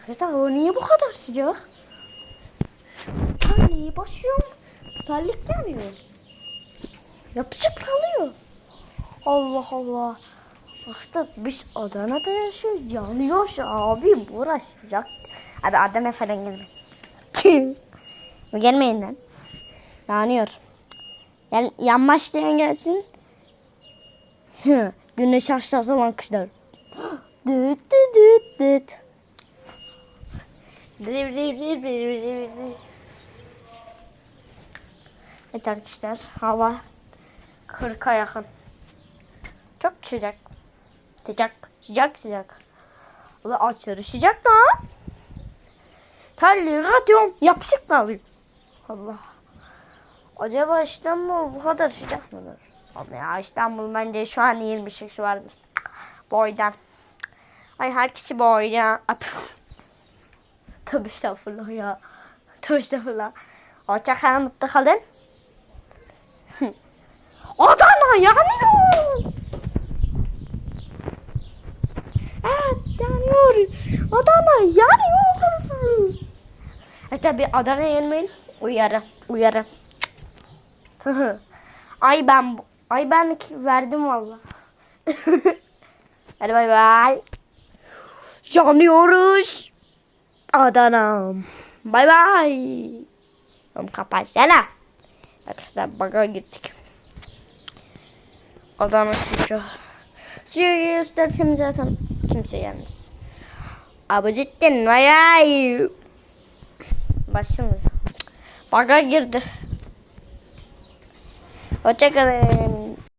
Arkadaşlar o niye bu kadar sıcak? Terliği basıyorum. Terlik yanıyor. Yapışıp kalıyor. Allah Allah. Aslında biz Adana'da yaşıyoruz. Yanıyoruz abi. Burası sıcak. Abi Adana falan gelme. Gelmeyin lan. Yanıyor. Yani yanmaç diyen gelsin. Güneş aşağısı olan kışlar. Düt düt düt düt. Evet arkadaşlar hava 40'a yakın. Çok sıcak. Sıcak, sıcak, sıcak. Ulan aşırı sıcak da. Terliği radyom yapışık kalıyor. Allah. Acaba İstanbul bu kadar sıcak mıdır? Abi ya İstanbul bence şu an 28 vardır. Boydan. Ay her kişi boydan. Tövbe estağfurullah ya. Tövbe estağfurullah. Hoşça kalın mutlu kalın. Adana yanıyor. Evet yanıyor. Adana yanıyor. E tabi Adana yenmeyin. Uyarı. Uyarı. ay ben ay ben verdim valla. Hadi bay bay. Yanıyoruz. Adana. Bay bay. Oğlum kapatsana. Arkadaşlar baga gittik. Adana sıcağı. Suyu göstersem zaten kimse gelmez. Abi cidden vay. Başım. Baga girdi. Hoşçakalın.